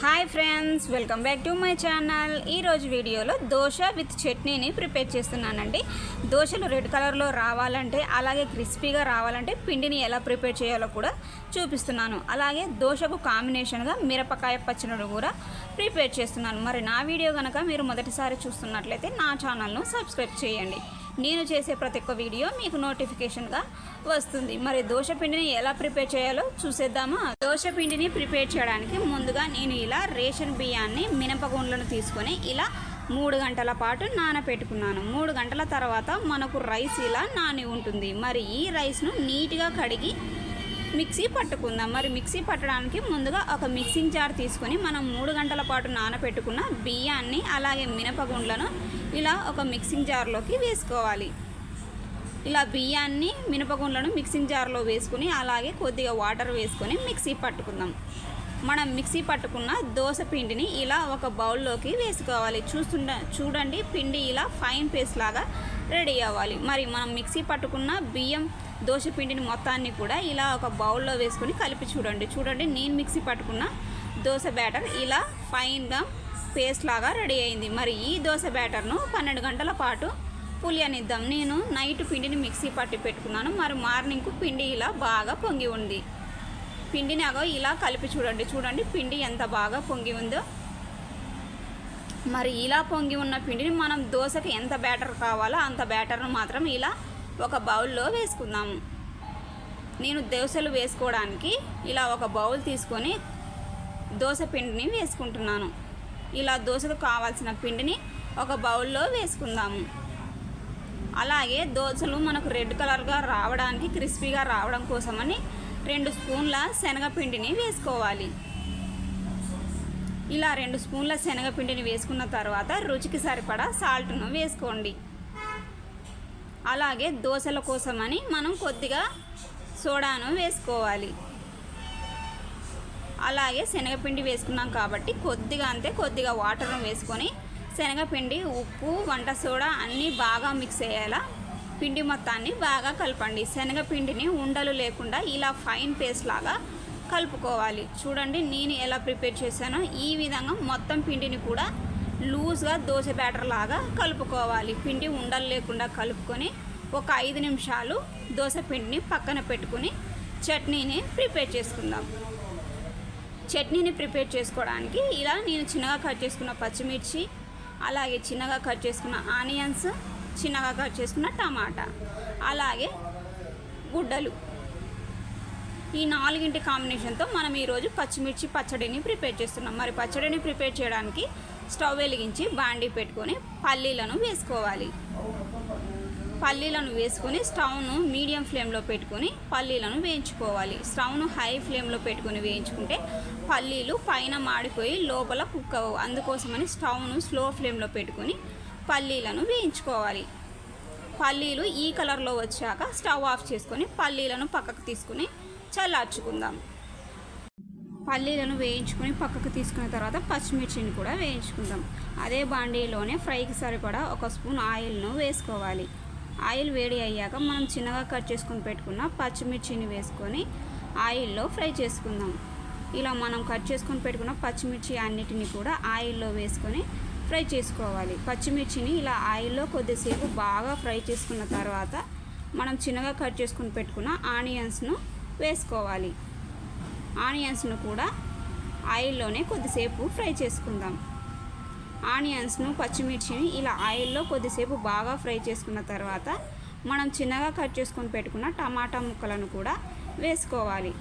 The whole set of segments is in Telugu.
Hi friends welcome back to my channel ఈరోజు వీడియోలో దోశ విత్ చట్నీని ప్రిపేర్ చేస్తున్నానండి. దోశలు రెడ్ కలర్లో రావాలంటే అలాగే క్రిస్పీగా రావాలంటే పిండిని ఎలా ప్రిపేర్ చేయాలో కూడా చూపిస్తున్నాను. అలాగే దోశకు కాంబినేషన్గా మిరపకాయ పచ్చడిని కూడా ప్రిపేర్ చేస్తున్నాను. మరి నా వీడియో కనుక మీరు మొదటిసారి చూస్తున్నట్లయితే నా ఛానల్ను సబ్స్క్రైబ్ చేయండి. నేను చేసే ప్రతి ఒక్క వీడియో మీకు నోటిఫికేషన్గా వస్తుంది. మరి దోశ పిండిని ఎలా ప్రిపేర్ చేయాలో చూసేద్దామా. దోశ పిండిని ప్రిపేర్ చేయడానికి ముందుగా నేను ఇలా రేషన్ బియ్యాన్ని మినపగుండ్లను తీసుకొని ఇలా మూడు గంటల పాటు నానపెట్టుకున్నాను. మూడు గంటల తర్వాత మనకు రైస్ ఇలా నాని ఉంటుంది. మరి ఈ రైస్ను నీట్గా కడిగి మిక్సీ పట్టుకుందాం. మరి మిక్సీ పట్టడానికి ముందుగా ఒక మిక్సింగ్ జార్ తీసుకొని మనం మూడు గంటల పాటు నానబెట్టుకున్న బియ్యాన్ని అలాగే మినపగుండ్లను ఇలా ఒక మిక్సింగ్ జార్లోకి వేసుకోవాలి. ఇలా బియ్యాన్ని మినపగుండ్లను మిక్సింగ్ జార్లో వేసుకుని అలాగే కొద్దిగా వాటర్ వేసుకొని మిక్సీ పట్టుకుందాం. మనం మిక్సీ పట్టుకున్న దోశ పిండిని ఇలా ఒక బౌల్లోకి వేసుకోవాలి. చూస్తుండ చూడండి పిండి ఇలా ఫైన్ పేస్ట్ లాగా రెడీ అవ్వాలి. మరి మనం మిక్సీ పట్టుకున్న బియ్యం దోశ పిండిని మొత్తాన్ని కూడా ఇలా ఒక బౌల్లో వేసుకొని కలిపి చూడండి. చూడండి నేను మిక్సీ పట్టుకున్న దోశ బ్యాటర్ ఇలా ఫైన్గా పేస్ట్ లాగా రెడీ అయింది. మరి ఈ దోశ బ్యాటర్ను పన్నెండు గంటల పాటు పులియనిద్దాం. నేను నైట్ పిండిని మిక్సీ పట్టి పెట్టుకున్నాను. మరి మార్నింగ్కు పిండి ఇలా బాగా పొంగి ఉంది. పిండిని అగో ఇలా కలిపి చూడండి. చూడండి పిండి ఎంత బాగా పొంగి ఉందో. మరి ఇలా పొంగి ఉన్న పిండిని మనం దోశకి ఎంత బ్యాటర్ కావాలో అంత బ్యాటర్ను మాత్రం ఇలా ఒక బౌల్లో వేసుకుందాము నేను దోశలు వేసుకోవడానికి ఇలా ఒక బౌల్ తీసుకొని దోశ పిండిని వేసుకుంటున్నాను. ఇలా దోశకు కావాల్సిన పిండిని ఒక బౌల్లో వేసుకుందాము అలాగే దోశలు మనకు రెడ్ కలర్గా రావడానికి క్రిస్పీగా రావడం కోసమని రెండు స్పూన్ల శనగపిండిని వేసుకోవాలి. ఇలా రెండు స్పూన్ల శనగపిండిని వేసుకున్న తర్వాత రుచికి సరిపడా సాల్ట్ను వేసుకోండి. అలాగే దోశల కోసమని మనం కొద్దిగా సోడాను వేసుకోవాలి. అలాగే శనగపిండి వేసుకున్నాం కాబట్టి కొద్దిగా అంతే కొద్దిగా వాటర్ను వేసుకొని శనగపిండి ఉప్పు వంట సోడా అన్నీ బాగా మిక్స్ అయ్యేలా పిండి మొత్తాన్ని బాగా కలపండి. శనగపిండిని ఉండలు లేకుండా ఇలా ఫైన్ పేస్ట్ లాగా కలుపుకోవాలి. చూడండి నేను ఎలా ప్రిపేర్ చేశానో ఈ విధంగా మొత్తం పిండిని కూడా లూజ్గా దోశ బ్యాటర్ లాగా కలుపుకోవాలి. పిండి ఉండలు లేకుండా కలుపుకొని ఒక ఐదు నిమిషాలు దోశ పిండిని పక్కన పెట్టుకుని చట్నీని ప్రిపేర్ చేసుకుందాం. చట్నీని ప్రిపేర్ చేసుకోవడానికి ఇలా నేను చిన్నగా కట్ చేసుకున్న పచ్చిమిర్చి అలాగే చిన్నగా కట్ చేసుకున్న ఆనియన్స్ చిన్నగా కట్ చేసుకున్న టమాటా అలాగే గుడ్డలు. ఈ నాలుగింటి కాంబినేషన్తో మనం ఈరోజు పచ్చిమిర్చి పచ్చడిని ప్రిపేర్ చేస్తున్నాం. మరి పచ్చడిని ప్రిపేర్ చేయడానికి స్టవ్ వెలిగించి బాండీ పెట్టుకొని పల్లీలను వేసుకోవాలి. పల్లీలను వేసుకొని స్టవ్ను మీడియం ఫ్లేమ్లో పెట్టుకొని పల్లీలను వేయించుకోవాలి. స్టవ్ను హై ఫ్లేమ్లో పెట్టుకొని వేయించుకుంటే పల్లీలు పైన మాడిపోయి లోపల కుక్ అవ్వవు. అందుకోసమని స్టవ్ను స్లో ఫ్లేమ్లో పెట్టుకొని పల్లీలను వేయించుకోవాలి. పల్లీలు ఈ కలర్లో వచ్చాక స్టవ్ ఆఫ్ చేసుకొని పల్లీలను పక్కకు తీసుకుని చల్లార్చుకుందాం. పల్లీలను వేయించుకొని పక్కకు తీసుకున్న తర్వాత పచ్చిమిర్చిని కూడా వేయించుకుందాం. అదే బాండీలోనే ఫ్రైకి సరిపడా ఒక స్పూన్ ఆయిల్ను వేసుకోవాలి. ఆయిల్ వేడి అయ్యాక మనం చిన్నగా కట్ చేసుకొని పెట్టుకున్న పచ్చిమిర్చిని వేసుకొని ఆయిల్లో ఫ్రై చేసుకుందాం. ఇలా మనం కట్ చేసుకొని పెట్టుకున్న పచ్చిమిర్చి అన్నిటిని కూడా ఆయిల్లో వేసుకొని ఫ్రై చేసుకోవాలి. పచ్చిమిర్చిని ఇలా ఆయిల్లో కొద్దిసేపు బాగా ఫ్రై చేసుకున్న తర్వాత మనం చిన్నగా కట్ చేసుకొని పెట్టుకున్న ఆనియన్స్ను వేసుకోవాలి. ఆనియన్స్ను కూడా ఆయిల్లోనే కొద్దిసేపు ఫ్రై చేసుకుందాం. ఆనియన్స్ను పచ్చిమిర్చిని ఇలా ఆయిల్లో కొద్దిసేపు బాగా ఫ్రై చేసుకున్న తర్వాత మనం చిన్నగా కట్ చేసుకొని పెట్టుకున్న టమాటా ముక్కలను కూడా వేసుకోవాలి.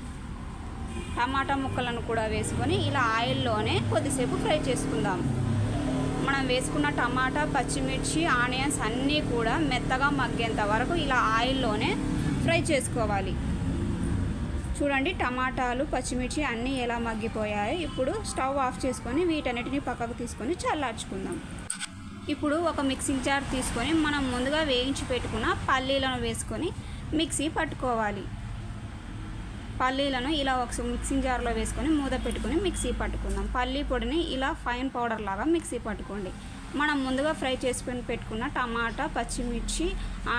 టమాటా ముక్కలను కూడా వేసుకొని ఇలా ఆయిల్లోనే కొద్దిసేపు ఫ్రై చేసుకుందాం. మనం వేసుకున్న టమాటా పచ్చిమిర్చి ఆనియన్స్ అన్నీ కూడా మెత్తగా మగ్గేంత వరకు ఇలా ఆయిల్లోనే ఫ్రై చేసుకోవాలి. చూడండి టమాటాలు పచ్చిమిర్చి అన్నీ ఎలా మగ్గిపోయాయో ఇప్పుడు స్టవ్ ఆఫ్ చేసుకొని వీటన్నిటిని పక్కకు తీసుకొని చల్లార్చుకుందాం. ఇప్పుడు ఒక మిక్సింగ్ జార్ తీసుకొని మనం ముందుగా వేయించి పెట్టుకున్న పల్లీలను వేసుకొని మిక్సీ పట్టుకోవాలి. పల్లీలను ఇలా ఒక మిక్సింగ్ జార్లో వేసుకొని మూత పెట్టుకొని మిక్సీ పట్టుకుందాం. పల్లీ పొడిని ఇలా ఫైన్ పౌడర్ లాగా మిక్సీ పట్టుకోండి. మనం ముందుగా ఫ్రై చేసుకొని పెట్టుకున్న టమాటా పచ్చిమిర్చి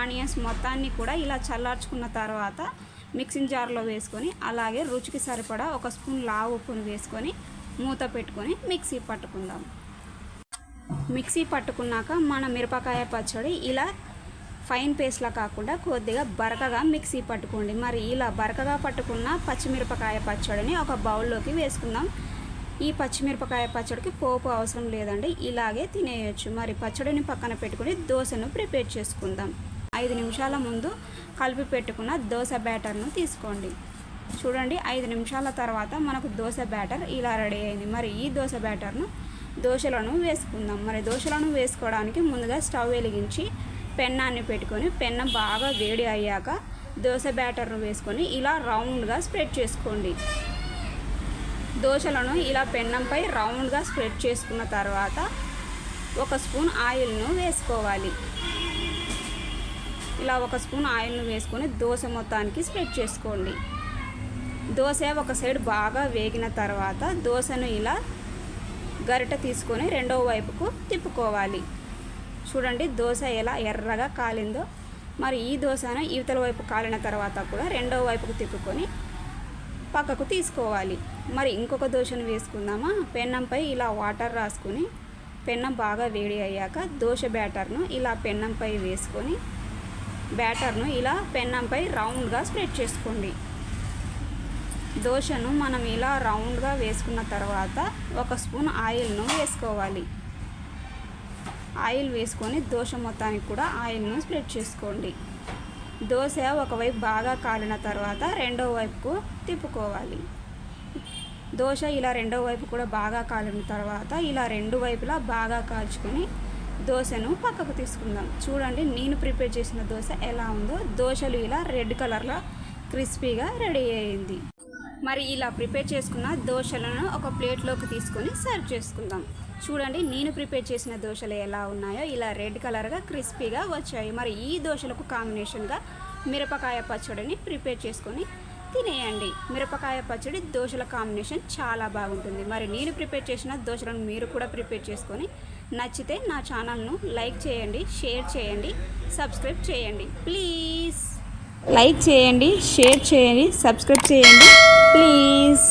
ఆనియన్స్ మొత్తాన్ని కూడా ఇలా చల్లార్చుకున్న తర్వాత మిక్సింగ్ జార్లో వేసుకొని అలాగే రుచికి సరిపడా ఒక స్పూన్ లావు ఉప్పును వేసుకొని మూత పెట్టుకొని మిక్సీ పట్టుకుందాం. మిక్సీ పట్టుకున్నాక మన మిరపకాయ పచ్చడి ఇలా ఫైన్ పేస్ట్లా కాకుండా కొద్దిగా బరకగా మిక్సీ పట్టుకోండి. మరి ఇలా బరకగా పట్టుకున్న పచ్చిమిరపకాయ పచ్చడిని ఒక బౌల్లోకి వేసుకుందాం. ఈ పచ్చిమిరపకాయ పచ్చడికి పోపు అవసరం లేదండి ఇలాగే తినేయచ్చు. మరి పచ్చడిని పక్కన పెట్టుకుని దోశను ప్రిపేర్ చేసుకుందాం. ఐదు నిమిషాల ముందు కలిపి పెట్టుకున్న దోశ బ్యాటర్ను తీసుకోండి. చూడండి ఐదు నిమిషాల తర్వాత మనకు దోశ బ్యాటర్ ఇలా రెడీ అయింది. మరి ఈ దోశ బ్యాటర్ను దోశలను వేసుకుందాం. మరి దోశలను వేసుకోవడానికి ముందుగా స్టవ్ వెలిగించి పెన్నాన్ని పెట్టుకొని పెన్నం బాగా వేడి అయ్యాక దోశ బ్యాటర్ను వేసుకొని ఇలా రౌండ్గా స్ప్రెడ్ చేసుకోండి. దోశలను ఇలా పెన్నంపై రౌండ్గా స్ప్రెడ్ చేసుకున్న తర్వాత ఒక స్పూన్ ఆయిల్ను వేసుకోవాలి. ఇలా ఒక స్పూన్ ఆయిల్ను వేసుకొని దోశ మొత్తానికి స్ప్రెడ్ చేసుకోండి. దోశ ఒక సైడ్ బాగా వేగిన తర్వాత దోశను ఇలా గరిట తీసుకొని రెండవ వైపుకు తిప్పుకోవాలి. చూడండి దోశ ఎలా ఎర్రగా కాలిందో. మరి ఈ దోశను ఇవతల వైపు కాలిన తర్వాత కూడా రెండవ వైపుకు తిప్పుకొని పక్కకు తీసుకోవాలి. మరి ఇంకొక దోశను వేసుకుందామా? పెన్నంపై ఇలా వాటర్ రాసుకొని పెన్నం బాగా వేడి అయ్యాక దోశ బ్యాటర్ను ఇలా పెన్నంపై వేసుకొని బ్యాటర్ను ఇలా పెన్నంపై రౌండ్గా స్ప్రెడ్ చేసుకోండి. దోశను మనం ఇలా రౌండ్గా వేసుకున్న తర్వాత ఒక స్పూన్ ఆయిల్ను వేసుకోవాలి. ఆయిల్ వేసుకొని దోశ మొత్తానికి కూడా ఆయిల్ను స్ప్రెడ్ చేసుకోండి. దోశ ఒకవైపు బాగా కాలిన తర్వాత రెండో వైపుకు తిప్పుకోవాలి. దోశ ఇలా రెండో వైపు కూడా బాగా కాలిన తర్వాత ఇలా రెండు వైపులా బాగా కాల్చుకొని దోశను పక్కకు తీసుకుందాం. చూడండి నేను ప్రిపేర్ చేసిన దోశ ఎలా ఉందో. దోశలు ఇలా రెడ్ కలర్లో క్రిస్పీగా రెడీ అయింది. మరి ఇలా ప్రిపేర్ చేసుకున్న దోశలను ఒక ప్లేట్లోకి తీసుకొని సర్వ్ చేసుకుందాం. చూడండి నేను ప్రిపేర్ చేసిన దోశలు ఎలా ఉన్నాయో. ఇలా రెడ్ కలర్గా క్రిస్పీగా వచ్చాయి. మరి ఈ దోశలకు కాంబినేషన్గా మిరపకాయ పచ్చడిని ప్రిపేర్ చేసుకొని తినేయండి. మిరపకాయ పచ్చడి దోశల కాంబినేషన్ చాలా బాగుంటుంది. మరి నేను ప్రిపేర్ చేసిన దోశలను మీరు కూడా ప్రిపేర్ చేసుకొని నచ్చితే నా ఛానల్ను లైక్ చేయండి షేర్ చేయండి సబ్స్క్రైబ్ చేయండి. ప్లీజ్. లైక్ చేయండి షేర్ చేయండి సబ్స్క్రైబ్ చేయండి. ప్లీజ్.